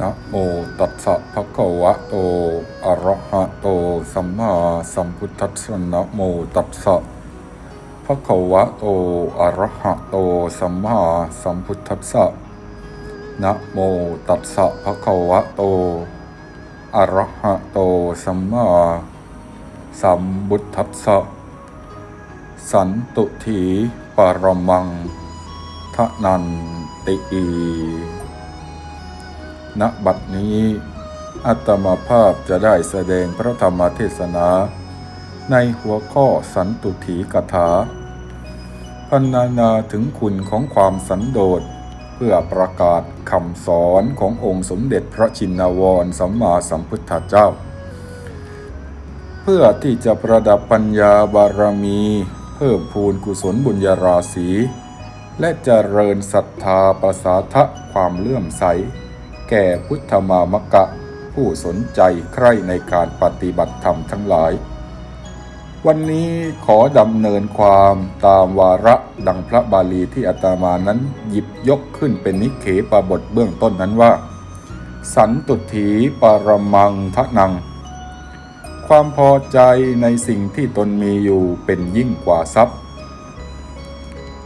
นะโมตัสสะภะคะวะโตอะระหะโตสัมมาสัมพุทธัสสะนะโมตัสสะภะคะวะโตอะระหะโตสัมมาสัมพุทธัสสะนะโมตัสสะภะคะวะโตอะระหะโตสัมมาสัมพุทธัสสะสันตุถีปรมังทะนันติอี ณบัดนี้ อัตมาภาพจะได้แสดงพระธรรมเทศนา ในหัวข้อสันตุถีกถาพันนานาถึงคุณของความสันโดษ เพื่อประกาศคำสอนขององค์สมเด็จพระชินวรสัมมาสัมพุทธเจ้า เพื่อที่จะประดับปัญญาบารมี เพิ่มพูนกุศลบุญญาราศี และเจริญศรัทธาประสาทะความเลื่อมใส แก่พุทธมามกะ ผู้สนใจใคร่ในการปฏิบัติธรรมทั้งหลาย วันนี้ขอดำเนินความตามวาระดังพระบาลีที่อาตมานั้นหยิบยกขึ้นเป็นนิเคปบทเบื้องต้นนั้นว่า สันตุถีปรมังทะนัง ความพอใจในสิ่งที่ตนมีอยู่เป็นยิ่งกว่าทรัพย์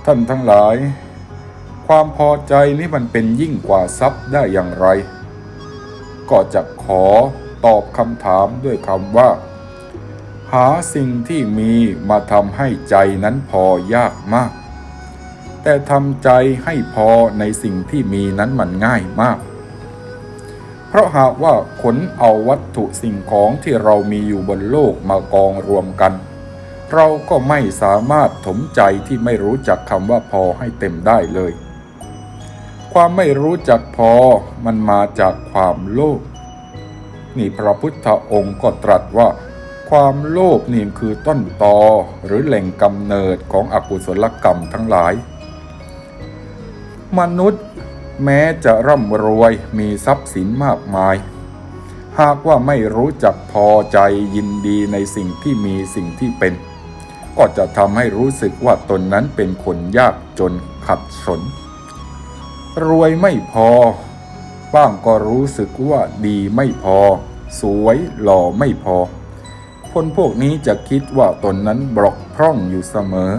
ท่านทั้งหลาย ความพอใจนี่มันเป็นยิ่งกว่าทรัพย์ได้อย่างไร ก็จะขอตอบคำถามด้วยคำว่า หาสิ่งที่มีมาทำให้ใจนั้นพอยากมาก แต่ทำใจให้พอในสิ่งที่มีนั้นมันง่ายมาก เพราะหากว่าขนเอาวัตถุสิ่งของที่เรามีอยู่บนโลกมากองรวมกันเราก็ไม่สามารถถมใจที่ไม่รู้จักคำว่าพอให้เต็มได้เลย ความไม่รู้จักพอมันมาจากความโลภนี่พระพุทธองค์ก็ตรัสว่า ความโลภนี่คือต้นตอหรือแหล่งกำเนิดของอกุศลกรรมทั้งหลาย มนุษย์แม้จะร่ำรวยมีทรัพย์สินมากมาย หากว่าไม่รู้จักพอใจยินดีในสิ่งที่มีสิ่งที่เป็น ก็จะทำให้รู้สึกว่าตนนั้นเป็นคนยากจนขัดสน รวยไม่พอ บ้างก็รู้สึกว่าดีไม่พอ สวยหล่อไม่พอ คนพวกนี้จะคิดว่าตนนั้นบกพร่องอยู่เสมอ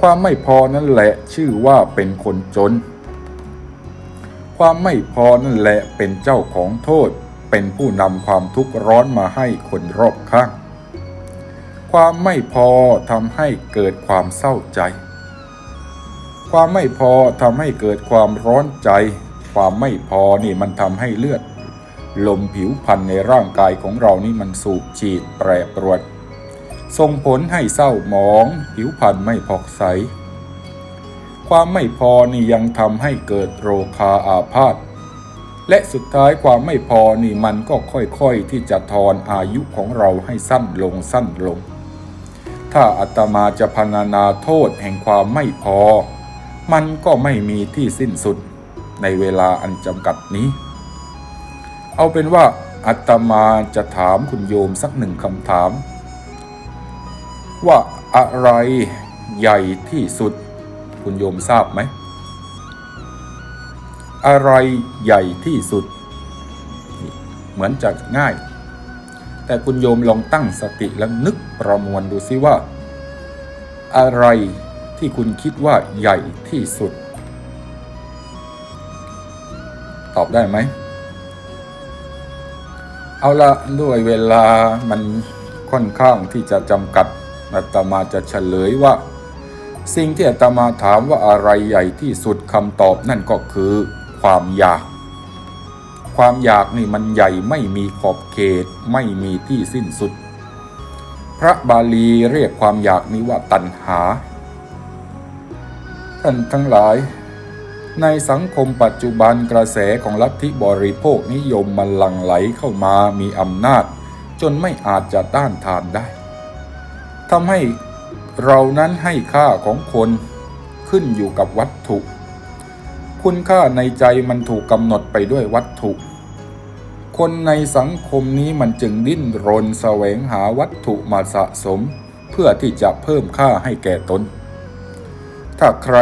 ความไม่พอนั่นแหละชื่อว่าเป็นคนจน ความไม่พอนั่นแหละเป็นเจ้าของโทษ เป็นผู้นำความทุกข์ร้อนมาให้คนรอบข้าง ความไม่พอทำให้เกิดความเศร้าใจ ความไม่พอทำให้เกิดความร้อนใจ ความไม่พอนี่มันทำให้เลือด ลมผิวพรรณในร่างกายของเรานี่มันสูบฉีดแปรปรวน ส่งผลให้เศร้าหมอง ผิวพรรณไม่ผ่องใส ความไม่พอนี่ยังทำให้เกิดโรคาอาพาธและสุดท้ายความไม่พอนี่มันก็ค่อยๆที่จะทอนอายุของเราให้สั้นลงสั้นลง ถ้าอาตมาจะพรรณนาโทษแห่งความไม่พอ มันก็ไม่มีที่สิ้นสุดในเวลาอันจำกัดนี้ เอาเป็นว่าอาตมาจะถามคุณโยมสักหนึ่งคำถาม ว่าอะไรใหญ่ที่สุด คุณโยมทราบไหม อะไรใหญ่ที่สุด เหมือนจะง่าย แต่คุณโยมลองตั้งสติแล้วนึกประมวลดูซิว่า อะไร ที่คุณคิดว่าใหญ่ที่สุด ตอบได้ไหม เอาละด้วยเวลามันค่อนข้างที่จะจำกัดอาตมาจะเฉลยว่า สิ่งที่อาตมาถามว่าอะไรใหญ่ที่สุดคำตอบนั่นก็คือความอยาก ความอยากนี่มันใหญ่ไม่มีขอบเขตไม่มีที่สิ้นสุด พระบาลีเรียกความอยากนี้ว่าตัณหา ท่านทั้งหลาย ในสังคมปัจจุบันกระแสของลัทธิบริโภคนิยมมันหลั่งไหลเข้ามามีอำนาจ จนไม่อาจจะต้านทานได้ทำให้เรานั้นให้ค่าของคนขึ้นอยู่กับวัตถุ คุณค่าในใจมันถูกกำหนดไปด้วยวัตถุ คนในสังคมนี้มันจึงดิ้นรนแสวงหาวัตถุมาสะสม เพื่อที่จะเพิ่มค่าให้แก่ตน ถ้าใคร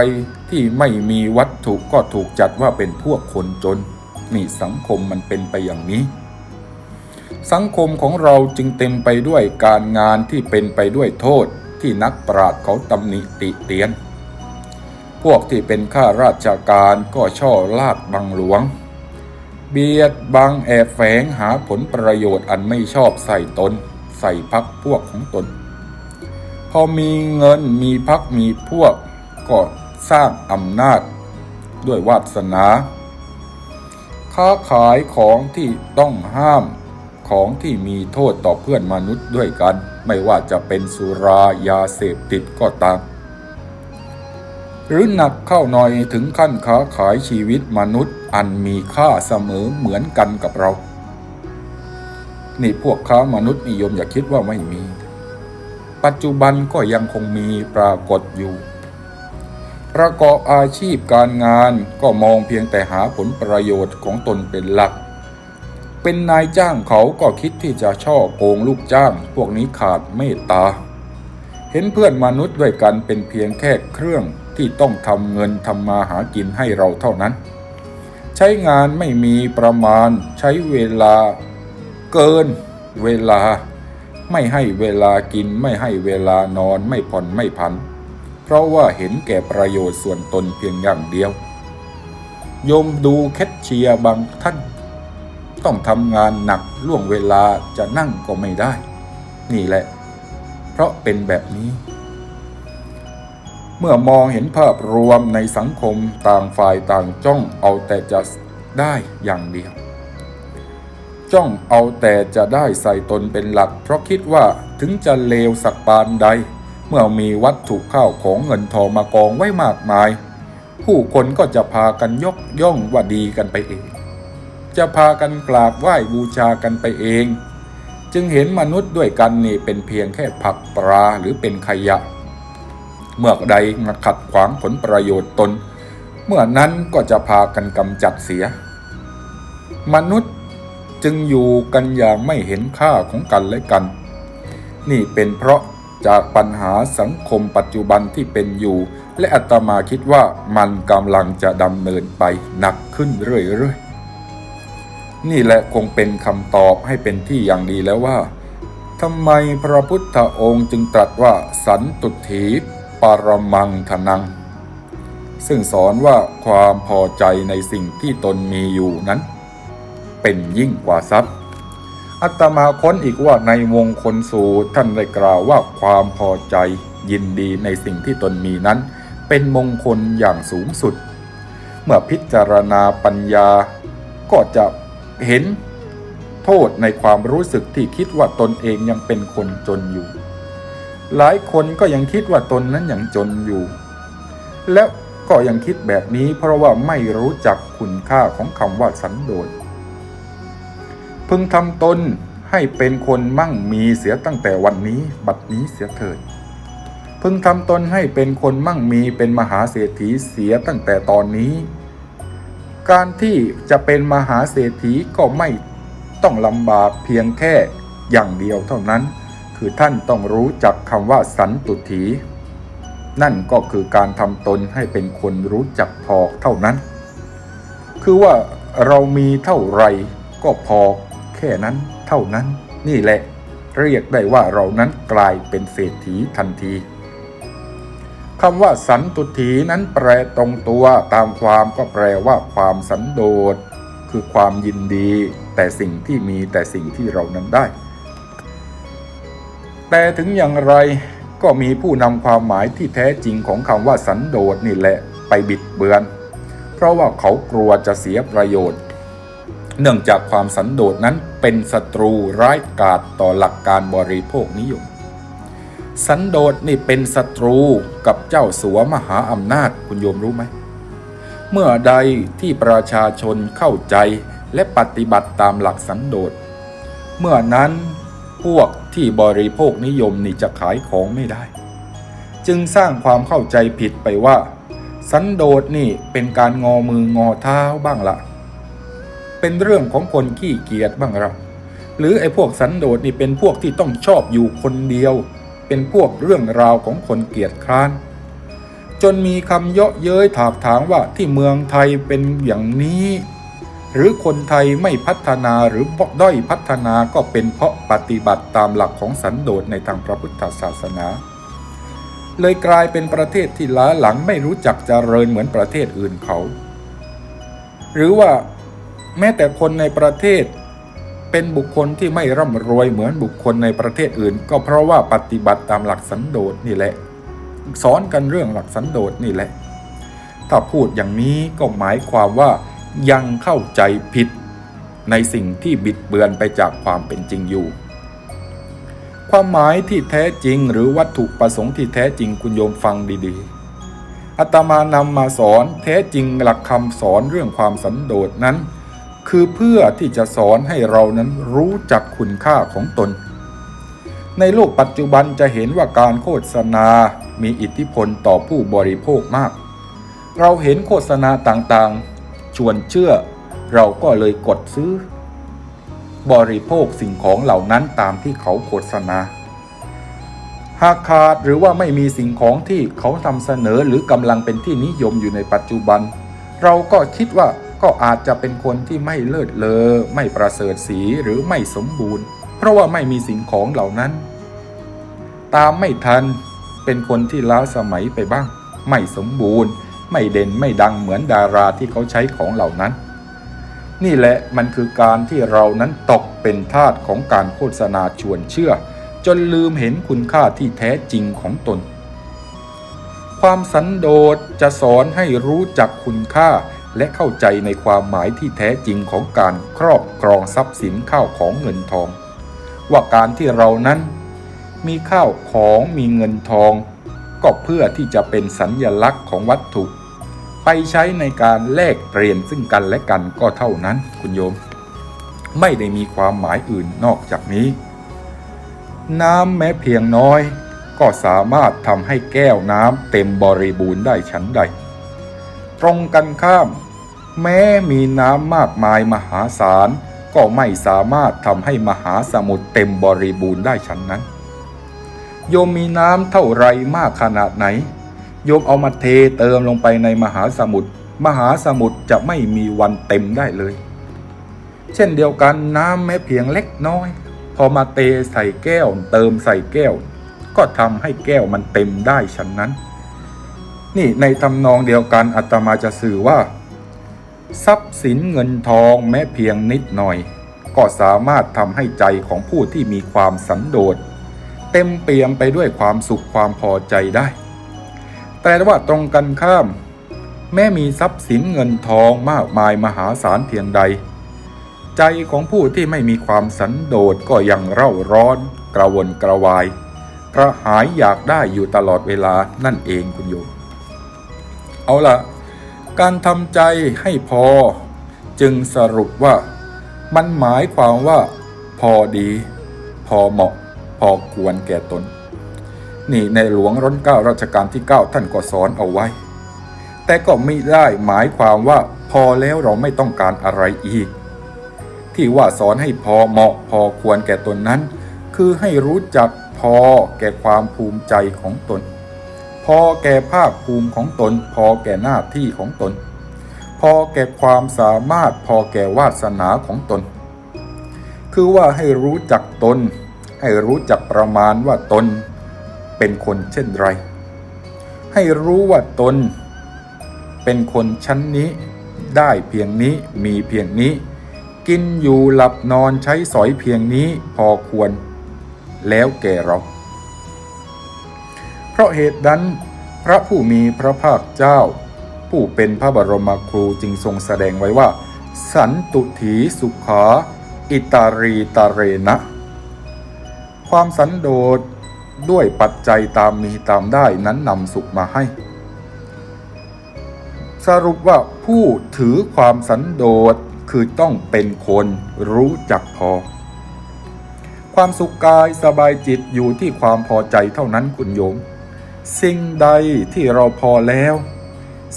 ที่ไม่มีวัตถุก็ถูกจัดว่าเป็นพวกคนจน นี่สังคมมันเป็นไปอย่างนี้ สังคมของเราจึงเต็มไปด้วยการงานที่เป็นไปด้วยโทษที่นักปราชญ์เขาตำหนิติเตียน พวกที่เป็นข้าราชการก็ช่อลาดบังหลวง เบียดบังแอบแฝงหาผลประโยชน์อันไม่ชอบใส่ตน ใส่พักพวกของตน พอมีเงินมีพักมีพวก ก็สร้างอำนาจด้วยวาสนา ค้าขายของที่ต้องห้ามของที่มีโทษต่อเพื่อนมนุษย์ด้วยกัน ไม่ว่าจะเป็นสุรายาเสพติดก็ตาม หรือหนักเข้าหน่อยถึงขั้นค้าขายชีวิตมนุษย์อันมีค่าเสมอเหมือนกันกับเรา นี่พวกค้ามนุษย์นิยมอย่าคิดว่าไม่มี ปัจจุบันก็ยังคงมีปรากฏอยู่ ประกอบอาชีพการงานก็มองเพียงแต่หาผลประโยชน์ของตนเป็นหลัก เป็นนายจ้างเขาก็คิดที่จะช่อโกงลูกจ้าง พวกนี้ขาดเมตตา เห็นเพื่อนมนุษย์ด้วยกันเป็นเพียงแค่เครื่องที่ต้องทำเงินทำมาหากินให้เราเท่านั้น ใช้งานไม่มีประมาณ ใช้เวลา เกิน เวลา ไม่ให้เวลากิน ไม่ให้เวลานอนไม่ผ่อนไม่พัน เพราะว่าเห็นแก่ประโยชน์ส่วนตนเพียงอย่างเดียวโยมดูแคทเชียร์บางท่าน ต้องทำงานหนักล่วงเวลาจะนั่งก็ไม่ได้ นี่แหละ เพราะเป็นแบบนี้ เมื่อมองเห็นภาพรวมในสังคมต่างฝ่ายต่างจ้องเอาแต่จะได้อย่างเดียว จ้องเอาแต่จะได้ใส่ตนเป็นหลัก เพราะคิดว่าถึงจะเลวสักปานใด เมื่อมีวัตถุข้าวของเงินทองมากองไว้มากมาย ผู้คนก็จะพากันยกย่องว่าดีกันไปเอง จะพากันกราบไหว้บูชากันไปเอง จึงเห็นมนุษย์ด้วยกันนี่เป็นเพียงแค่ผักปลาหรือเป็นขยะ เมื่อใดมาขัดขวางผลประโยชน์ตน เมื่อนั้นก็จะพากันกำจัดเสีย มนุษย์จึงอยู่กันอย่างไม่เห็นค่าของกันและกัน นี่เป็นเพราะ จากปัญหาสังคมปัจจุบันที่เป็นอยู่ และอาตมาคิดว่ามันกำลังจะดำเนินไปหนักขึ้นเรื่อยๆ นี่แหละคงเป็นคำตอบให้เป็นที่อย่างดีแล้วว่าทำไมพระพุทธองค์จึงตรัสว่าสันตุถีปรมังทนัง ซึ่งสอนว่าความพอใจในสิ่งที่ตนมีอยู่นั้น เป็นยิ่งกว่าทรัพย์ อัตมาค้นอีกว่าในวงคนสูตรท่านได้กล่าวว่าความพอใจยินดีในสิ่งที่ตนมีนั้น เป็นมงคลอย่างสูงสุด เมื่อพิจารณาปัญญา ก็จะเห็นโทษในความรู้สึกที่คิดว่าตนเองยังเป็นคนจนอยู่ หลายคนก็ยังคิดว่าตนนั้นยังจนอยู่ แล้วก็ยังคิดแบบนี้เพราะว่าไม่รู้จักคุณค่าของคำว่าสันโดษ พึงทำตนให้เป็นคนมั่งมีเสียตั้งแต่วันนี้บัดนี้เสียเถิด พึงทำตนให้เป็นคนมั่งมีเป็นมหาเศรษฐีเสียตั้งแต่ตอนนี้ การที่จะเป็นมหาเศรษฐีก็ไม่ต้องลำบากเพียงแค่อย่างเดียวเท่านั้น คือท่านต้องรู้จักคำว่าสันตุถี นั่นก็คือการทำตนให้เป็นคนรู้จักพอเท่านั้น คือว่าเรามีเท่าไรก็พอ แค่นั้นเท่านั้น นี่แหละ เรียกได้ว่าเรานั้นกลายเป็นเศรษฐีทันทีคำว่าสันตุถีนั้นแปลตรงตัวตามความก็แปลว่าความสันโดษ คือความยินดี แต่สิ่งที่มีแต่สิ่งที่เรานั้นได้ แต่ถึงอย่างไรก็มีผู้นำความหมายที่แท้จริงของคำว่าสันโดษนี่แหละไปบิดเบือน เพราะว่าเขากลัวจะเสียประโยชน์ เนื่องจากความสันโดษนั้นเป็นศัตรูร้ายกาจต่อหลักการบริโภคนิยม สันโดษนี่เป็นศัตรูกับเจ้าสัวมหาอำนาจคุณโยมรู้ไหม เมื่อใดที่ประชาชนเข้าใจและปฏิบัติตามหลักสันโดษ เมื่อนั้นพวกที่บริโภคนิยมนี่จะขายของไม่ได้ จึงสร้างความเข้าใจผิดไปว่า สันโดษนี่เป็นการงอมืองอเท้าบ้างละ เป็นเรื่องของคนขี้เกียจบ้างละหรือไอ้พวกสันโดษนี่เป็นพวกที่ต้องชอบอยู่คนเดียว เป็นพวกเรื่องราวของคนเกียจคร้าน จนมีคำเยาะเย้ยถากถางว่าที่เมืองไทยเป็นอย่างนี้ หรือคนไทยไม่พัฒนาหรือด้อยพัฒนาก็เป็นเพราะปฏิบัติตามหลักของสันโดษในทางพระพุทธศาสนา เลยกลายเป็นประเทศที่ล้าหลังไม่รู้จักเจริญเหมือนประเทศอื่นเขา หรือว่า แม้แต่คนในประเทศ เป็นบุคคลที่ไม่ร่ำรวยเหมือนบุคคลในประเทศอื่น ก็เพราะว่าปฏิบัติตามหลักสันโดษนี่แหละ สอนกันเรื่องหลักสันโดษนี่แหละ ถ้าพูดอย่างนี้ก็หมายความว่ายังเข้าใจผิดในสิ่งที่บิดเบือนไปจากความเป็นจริงอยู่ ความหมายที่แท้จริงหรือวัตถุประสงค์ที่แท้จริงคุณโยมฟังดีๆ อาตมานำมาสอนแท้จริงหลักคำสอนเรื่องความสันโดษนั้น คือเพื่อที่จะสอนให้เรานั้นรู้จักคุณค่าของตน ในโลกปัจจุบันจะเห็นว่าการโฆษณา มีอิทธิพลต่อผู้บริโภคมาก เราเห็นโฆษณาต่างๆ ชวนเชื่อ เราก็เลยกดซื้อ บริโภคสิ่งของเหล่านั้นตามที่เขาโฆษณา หากขาดหรือว่าไม่มีสิ่งของที่เขาทำเสนอหรือกำลังเป็นที่นิยมอยู่ในปัจจุบัน เราก็คิดว่า ก็อาจจะเป็นคนที่ไม่เลิศเลอไม่ประเสริฐสีหรือไม่สมบูรณ์ เพราะว่าไม่มีสิ่งของเหล่านั้น ตามไม่ทันเป็นคนที่ล้าสมัยไปบ้าง ไม่สมบูรณ์ ไม่เด่นไม่ดังเหมือนดาราที่เขาใช้ของเหล่านั้น นี่แหละมันคือการที่เรานั้นตกเป็นทาสของการโฆษณาชวนเชื่อ จนลืมเห็นคุณค่าที่แท้จริงของตน ความสันโดษจะสอนให้รู้จักคุณค่า และเข้าใจในความหมายที่แท้จริงของการครอบครองทรัพย์สินข้าวของเงินทอง ว่าการที่เรานั้น มีข้าวของมีเงินทอง ก็เพื่อที่จะเป็นสัญญลักษณ์ของวัตถุ ไปใช้ในการแลกเปลี่ยนซึ่งกันและกันก็เท่านั้นคุณโยม ไม่ได้มีความหมายอื่นนอกจากนี้ น้ำแม้เพียงน้อย ก็สามารถทำให้แก้วน้ำเต็มบริบูรณ์ได้ฉันใดตรงกันข้าม แม้มีน้ำมากมายมหาศาล ก็ไม่สามารถทำให้มหาสมุทรเต็มบริบูรณ์ได้ฉันนั้น โยมมีน้ำเท่าไรมากขนาดไหน โยมเอามาเทเติมลงไปในมหาสมุทรมหาสมุทรจะไม่มีวันเต็มได้เลย เช่นเดียวกันน้ำแม้เพียงเล็กน้อย พอมาเทใส่แก้ว เติมใส่แก้ว ก็ทำให้แก้วมันเต็มได้ฉันนั้น นี่ในทำนองเดียวกันอาตมาจะสื่อว่า ทรัพย์สินเงินทองแม้เพียงนิดหน่อย ก็สามารถทำให้ใจของผู้ที่มีความสันโดษ เต็มเปี่ยมไปด้วยความสุขความพอใจได้ แต่ว่าตรงกันข้าม แม้มีทรัพย์สินเงินทองมากมายมหาศาลเพียงใด ใจของผู้ที่ไม่มีความสันโดษก็ยังเร่าร้อน กระวนกระวายกระหายอยากได้อยู่ตลอดเวลานั่นเองคุณโยมเอาละ การทำใจให้พอ จึงสรุปว่า มันหมายความว่า พอดี พอเหมาะ พอควรแก่ตน นี่ในหลวงรัชเก้ารัชกาลที่ 9 ท่านก็สอนเอาไว้ แต่ก็ไม่ได้หมายความว่า พอแล้วเราไม่ต้องการอะไรอีก ที่ว่าสอนให้พอเหมาะ พอควรแก่ตนนั้น คือให้รู้จักพอแก่ความภูมิใจของตน พอแก่ภาคภูมิของตน พอแก่หน้าที่ของตน พอแก่ความสามารถพอแก่วาสนาของตน คือว่าให้รู้จักตน ให้รู้จักประมาณว่าตน เป็นคนเช่นไร ให้รู้ว่าตน เป็นคนชั้นนี้ ได้เพียงนี้มีเพียงนี้ กินอยู่หลับนอนใช้สอยเพียงนี้พอควร แล้วแก่เรา ราะเหตุนั้น พระผู้มีพระภาคเจ้า ผู้เป็นพระบรมครูจึงทรงแสดงไว้ว่า สันตุถีสุขา อิตารีตาเรนะ ความสันโดษด้วยปัจจัยตามมีตามได้นั้นนำสุขมาให้ สรุปว่าผู้ถือความสันโดษคือต้องเป็นคนรู้จักพอ ความสุขกายสบายจิตอยู่ที่ความพอใจเท่านั้นคุณโยม สิ่งใดที่เราพอแล้ว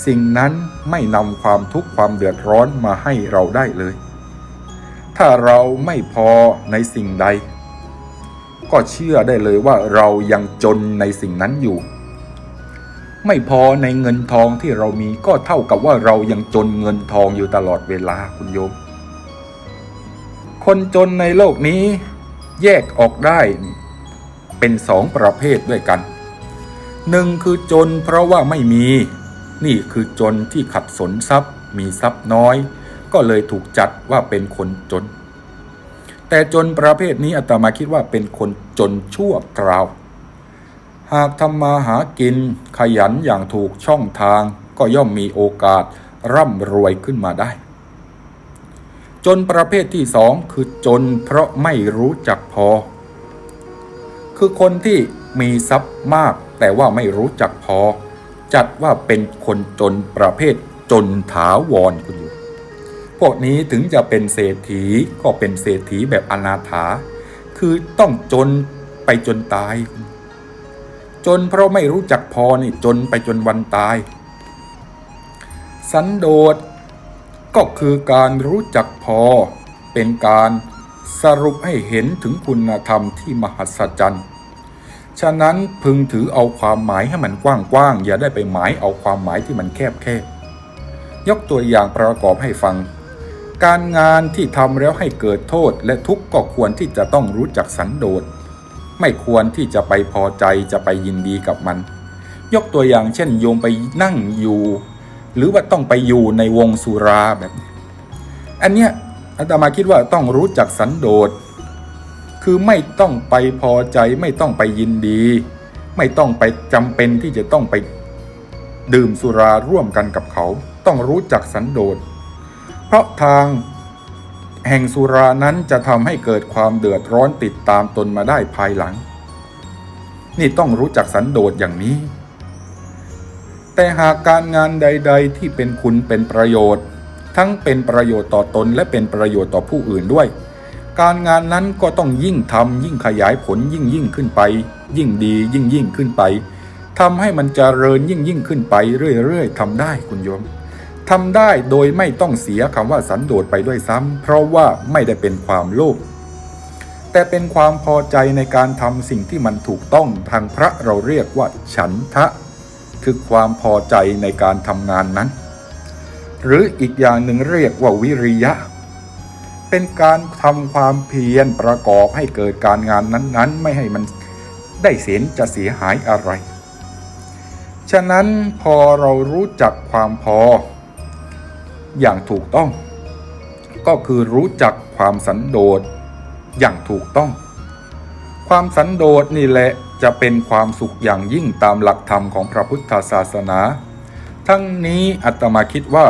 สิ่งนั้นไม่นำความทุกข์ความเดือดร้อนมาให้เราได้เลย ถ้าเราไม่พอในสิ่งใด ก็เชื่อได้เลยว่าเรายังจนในสิ่งนั้นอยู่ ไม่พอในเงินทองที่เรามีก็เท่ากับว่าเรายังจนเงินทองอยู่ตลอดเวลาคุณโยม คนจนในโลกนี้แยกออกได้เป็นสองประเภทด้วยกัน หนึ่งคือจนเพราะว่าไม่มี นี่คือจนที่ขัดสนทรัพย์ มีทรัพย์น้อย ก็เลยถูกจัดว่าเป็นคนจน แต่จนประเภทนี้อาตมาคิดว่าเป็นคนจนชั่วคราว หากทำมาหากินขยันอย่างถูกช่องทาง ก็ย่อมมีโอกาสร่ำรวยขึ้นมาได้ จนประเภทที่สองคือจนเพราะไม่รู้จักพอ คือคนที่มีทรัพย์มาก แต่ว่าไม่รู้จักพอ จัดว่าเป็นคนจนประเภทจนถาวรคุณอยู่ พวกนี้ถึงจะเป็นเศรษฐีก็เป็นเศรษฐีแบบอนาถา คือต้องจนไปจนตาย จนเพราะไม่รู้จักพอนี่จนไปจนวันตาย สันโดษก็คือการรู้จักพอเป็นการสรุปให้เห็นถึงคุณธรรมที่มหัศจรรย์ ฉะนั้นพึงถือเอาความหมายให้มันกว้างๆ อย่าได้ไปหมายเอาความหมายที่มันแคบๆ ยกตัวอย่างประกอบให้ฟัง การงานที่ทำแล้วให้เกิดโทษและทุกข์ก็ควรที่จะต้องรู้จักสันโดษ ไม่ควรที่จะไปพอใจจะไปยินดีกับมัน ยกตัวอย่างเช่น โยมไปนั่งอยู่ หรือว่าต้องไปอยู่ในวงสุราแบบนี้อันเนี้ยอาตมาคิดว่าต้องรู้จักสันโดษ คือไม่ต้องไปพอใจไม่ต้องไปยินดี ไม่ต้องไปจำเป็นที่จะต้องไป ดื่มสุราร่วมกันกับเขา ต้องรู้จักสันโดษ เพราะทางแห่งสุรานั้นจะทำให้เกิดความเดือดร้อนติดตามตนมาได้ภายหลัง นี่ต้องรู้จักสันโดษอย่างนี้ แต่หากการงานใด ๆ ที่เป็นคุณเป็นประโยชน์ ทั้งเป็นประโยชน์ต่อตนและเป็นประโยชน์ต่อผู้อื่นด้วย การงานนั้นก็ต้องยิ่งทำยิ่งขยายผลยิ่งยิ่งขึ้นไป ยิ่งดียิ่งยิ่งขึ้นไปทำให้มันจเจริญยิ่งยิ่งขึ้นไปเรื่อยๆทำได้คุณโยมทำได้โดยไม่ต้องเสียคำว่าสันโดษไปด้วยซ้ำเพราะว่าไม่ได้เป็นความโลภแต่เป็นความพอใจในการทำสิ่งที่มันถูกต้องทางพระเราเรียกว่า ฉันทะ คือความพอใจในการทำงานนั้น หรืออีกอย่างหนึ่งเรียกว่าวิริยะ เป็นการทำความเพียรประกอบให้เกิดการงานนั้นๆ ไม่ให้มันได้เสียจะเสียหายอะไร ฉะนั้นพอเรารู้จักความพอ อย่างถูกต้อง ก็คือรู้จักความสันโดษอย่างถูกต้อง ความสันโดษนี่แหละจะเป็นความสุขอย่างยิ่งตามหลักธรรมของพระพุทธศาสนา ทั้งนี้อาตมาคิดว่า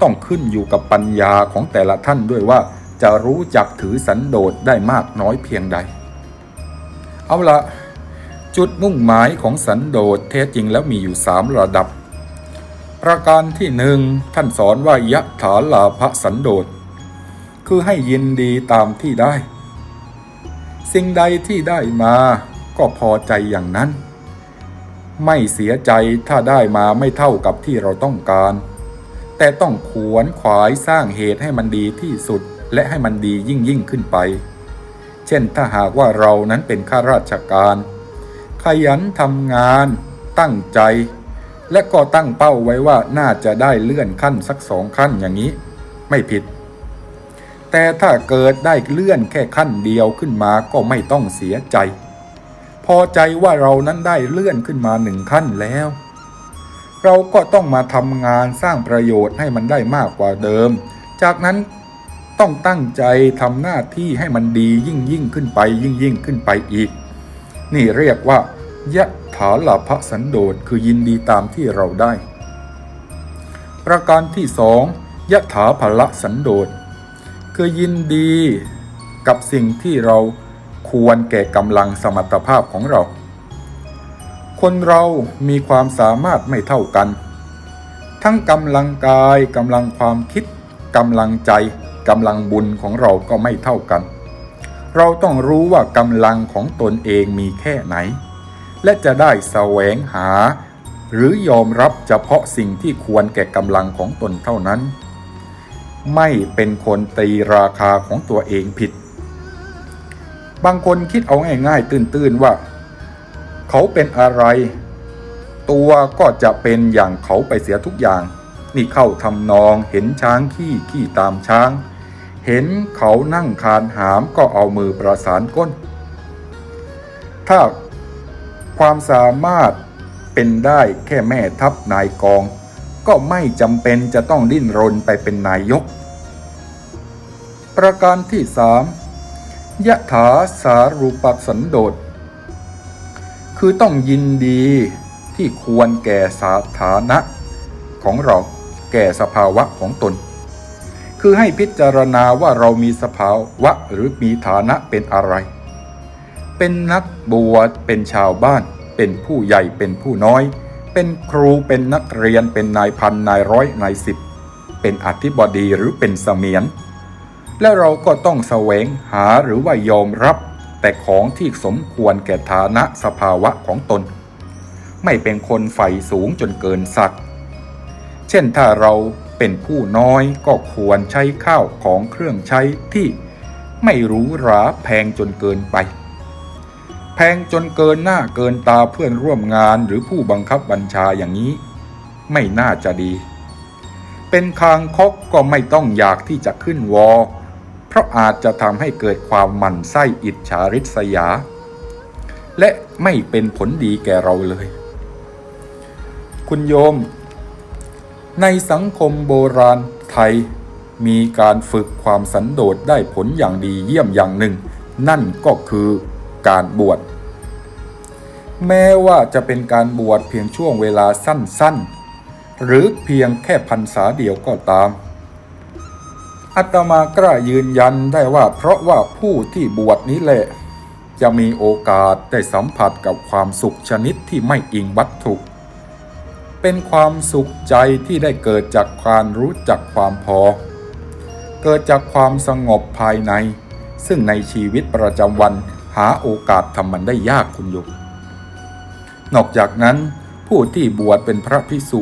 ต้องขึ้นอยู่กับปัญญาของแต่ละท่านด้วยว่า จะรู้จักถือสันโดษได้มากน้อยเพียงใด เอาละจุดมุ่งหมายของสันโดษแท้จริงแล้วมีอยู่สามระดับ ประการที่หนึ่งท่านสอนว่ายะถาลาภสันโดษคือให้ยินดีตามที่ได้ สิ่งใดที่ได้มาก็พอใจอย่างนั้น ไม่เสียใจถ้าได้มาไม่เท่ากับที่เราต้องการ แต่ต้องขวนขวายสร้างเหตุให้มันดีที่สุด และให้มันดียิ่งยิ่งขึ้นไป เช่นถ้าหากว่าเรานั้นเป็นข้าราชการ ขยันทำงาน ตั้งใจ และก็ตั้งเป้าไว้ว่าน่าจะได้เลื่อนขั้นสักสองขั้นอย่างนี้ ไม่ผิด แต่ถ้าเกิดได้เลื่อนแค่ขั้นเดียวขึ้นมาก็ไม่ต้องเสียใจ พอใจว่าเรานั้นได้เลื่อนขึ้นมาหนึ่งขั้นแล้วเราก็ต้องมาทำงานสร้างประโยชน์ให้มันได้มากกว่าเดิม จากนั้น ต้องตั้งใจทำหน้าที่ให้มันดียิ่งยิ่งขึ้นไปยิ่งยิ่งขึ้นไปอีก นี่เรียกว่ายะถาลาภสันโดษคือยินดีตามที่เราได้ ประการที่สองยะถาภละสันโดษคือยินดีกับสิ่งที่เราควรแก่กำลังสมรรถภาพของเรา คนเรามีความสามารถไม่เท่ากัน ทั้งกำลังกายกำลังความคิดกำลังใจ กำลังบุญของเราก็ไม่เท่ากัน เราต้องรู้ว่ากำลังของตนเองมีแค่ไหน และจะได้แสวงหา หรือยอมรับเฉพาะสิ่งที่ควรแก่กำลังของตนเท่านั้น ไม่เป็นคนตีราคาของตัวเองผิด บางคนคิดเอาง่ายๆตื้นๆว่า เขาเป็นอะไร ตัวก็จะเป็นอย่างเขาไปเสียทุกอย่างนี่เข้าทำนองเห็นช้างขี้ขี้ตามช้าง เห็นเขานั่งคานหามก็เอามือประสานก้น ถ้าความสามารถเป็นได้แค่แม่ทัพนายกอง ก็ไม่จำเป็นจะต้องดิ้นรนไปเป็นนายก ประการที่สามยะถาสารูปสันโดษคือต้องยินดีที่ควรแก่สถานะของเราแก่สภาวะของตน คือให้พิจารณาว่าเรามีสภาวะหรือมีฐานะเป็นอะไร เป็นนักบวชเป็นชาวบ้าน เป็นผู้ใหญ่เป็นผู้น้อย เป็นครูเป็นนักเรียนเป็นนายพันนายร้อยนายสิบ เป็นอธิบดีหรือเป็นเสมียน และเราก็ต้องแสวงหาหรือว่ายอมรับ แต่ของที่สมควรแก่ฐานะสภาวะของตน ไม่เป็นคนใฝ่สูงจนเกินสัตว์เช่นถ้าเรา เป็นผู้น้อยก็ควรใช้ข้าวของเครื่องใช้ที่ไม่หรู้หราแพงจนเกินไป แพงจนเกินหน้าเกินตาเพื่อนร่วมงานหรือผู้บังคับบัญชาอย่างนี้ ไม่น่าจะดี เป็นคางคกก็ไม่ต้องอยากที่จะขึ้นวอ เพราะอาจจะทำให้เกิดความหมั่นไส้อิจฉาริษยา และไม่เป็นผลดีแก่เราเลย คุณโยม ในสังคมโบราณไทย มีการฝึกความสันโดษได้ผลอย่างดีเยี่ยมอย่างหนึ่ง นั่นก็คือการบวช แม้ว่าจะเป็นการบวชเพียงช่วงเวลาสั้นๆ หรือเพียงแค่พรรษาเดียวก็ตาม อัตมากล้ายืนยันได้ว่าเพราะว่าผู้ที่บวชนี้แหละ จะมีโอกาสได้สัมผัสกับความสุขชนิดที่ไม่อิงวัตถุ เป็นความสุขใจที่ได้เกิดจากการรู้จักความพอ เกิดจากความสงบภายใน ซึ่งในชีวิตประจำวันหาโอกาสทำมันได้ยากคุณโยมนอกจากนั้นผู้ที่บวชเป็นพระพิสุ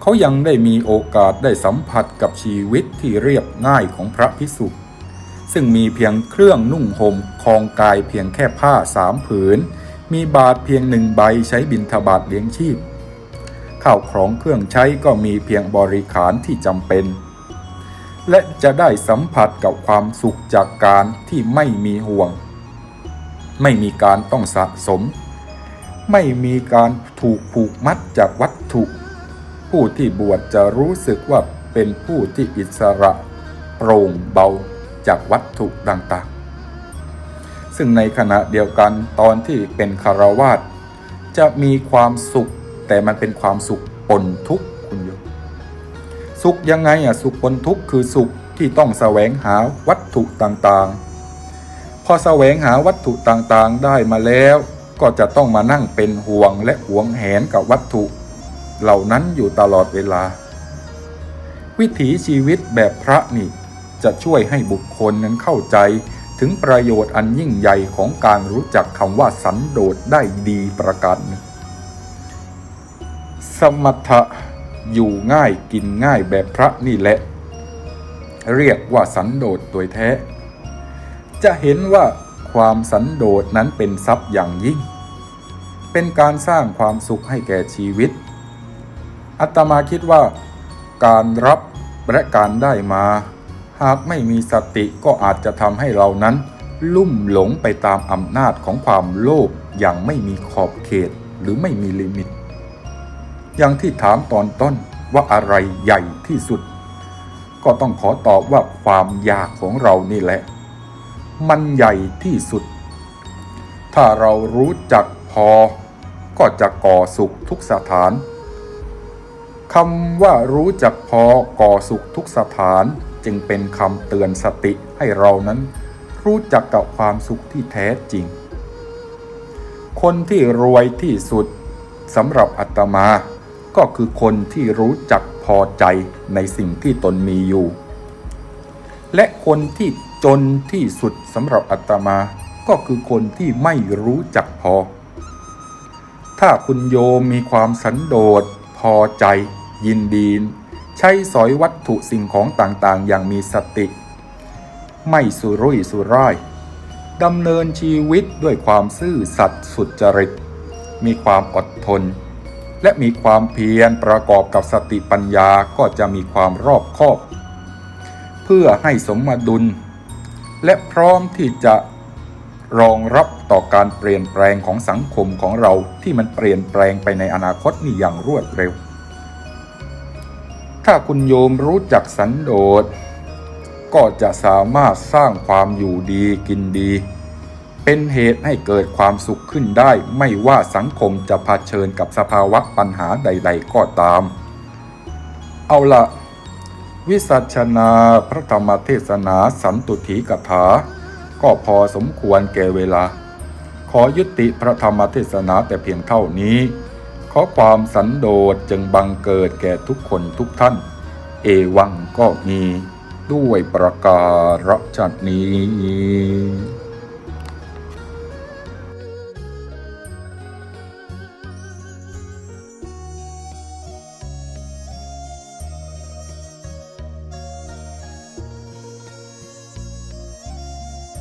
เขายังได้มีโอกาสได้สัมผัสกับชีวิตที่เรียบง่ายของพระพิสุซึ่งมีเพียงเครื่องนุ่งห่มคองกายเพียงแค่ผ้าสามผืน มีบาทเพียงหนึ่งใบใช้บิณฑบาตเลี้ยงชีพ ข้าวของเครื่องใช้ก็มีเพียงบริขารที่จำเป็น และจะได้สัมผัสกับความสุขจากการที่ไม่มีห่วง ไม่มีการต้องสะสม ไม่มีการถูกผูกมัดจากวัตถุ ผู้ที่บวชจะรู้สึกว่าเป็นผู้ที่อิสระโปร่งเบาจากวัตถุต่างๆ ซึ่งในขณะเดียวกันตอนที่เป็นคารวาสจะมีความสุข แต่มันเป็นความสุขปนทุกข์คุณโยมสุขยังไงอะสุขปนทุกข์คือสุขที่ต้องแสวงหาวัตถุต่างๆ พอแสวงหาวัตถุต่างๆได้มาแล้ว ก็จะต้องมานั่งเป็นห่วงและห่วงแหนกับวัตถุ เหล่านั้นอยู่ตลอดเวลา วิถีชีวิตแบบพระนี่จะช่วยให้บุคคลนั้นเข้าใจถึงประโยชน์อันยิ่งใหญ่ของการรู้จักคำว่าสันโดษได้ดีประการหนึ่ง สมถะอยู่ง่ายกินง่ายแบบพระนี่แหละ เรียกว่าสันโดษโดยแท้ จะเห็นว่าความสันโดษนั้นเป็นทรัพย์อย่างยิ่ง เป็นการสร้างความสุขให้แก่ชีวิต อัตมาคิดว่าการรับและการได้มา หากไม่มีสติก็อาจจะทำให้เรานั้น ลุ่มหลงไปตามอำนาจของความโลภอย่างไม่มีขอบเขตหรือไม่มีลิมิต อย่างที่ถามตอนต้นว่าอะไรใหญ่ที่สุด ก็ต้องขอตอบว่าความอยากของเรานี่แหละ มันใหญ่ที่สุด ถ้าเรารู้จักพอ ก็จะก่อสุขทุกสถานคำว่ารู้จักพอก่อสุขทุกสถานจึงเป็นคำเตือนสติให้เรานั้น รู้จักกับความสุขที่แท้จริง คนที่รวยที่สุดสำหรับอาตมา ก็คือคนที่รู้จักพอใจในสิ่งที่ตนมีอยู่ และคนที่จนที่สุดสำหรับอาตมา ก็คือคนที่ไม่รู้จักพอ ถ้าคุณโยมมีความสันโดษ พอใจ ยินดีใช้สอยวัตถุสิ่งของต่างๆ อย่างมีสติ ไม่สุรุ่ยสุร่ายดำเนินชีวิตด้วยความซื่อสัตย์สุจริต มีความอดทน และมีความเพียรประกอบกับสติปัญญาก็จะมีความรอบคอบ เพื่อให้สมดุล และพร้อมที่จะรองรับต่อการเปลี่ยนแปลงของสังคมของเราที่มันเปลี่ยนแปลงไปในอนาคตนี่อย่างรวดเร็ว ถ้าคุณโยมรู้จักสันโดษก็จะสามารถสร้างความอยู่ดีกินดี เป็นเหตุให้เกิดความสุขขึ้นได้ ไม่ว่าสังคมจะเผชิญกับสภาวะปัญหาใด ๆ ก็ตาม เอาละวิสัชนาพระธรรมเทศนาสันตุถีกถา ก็พอสมควรแก่เวลา ขอยุติพระธรรมเทศนาแต่เพียงเท่านี้ ขอความสันโดษจึงบังเกิดแก่ทุกคนทุกท่าน เอวังก็มีด้วยประการฉนี้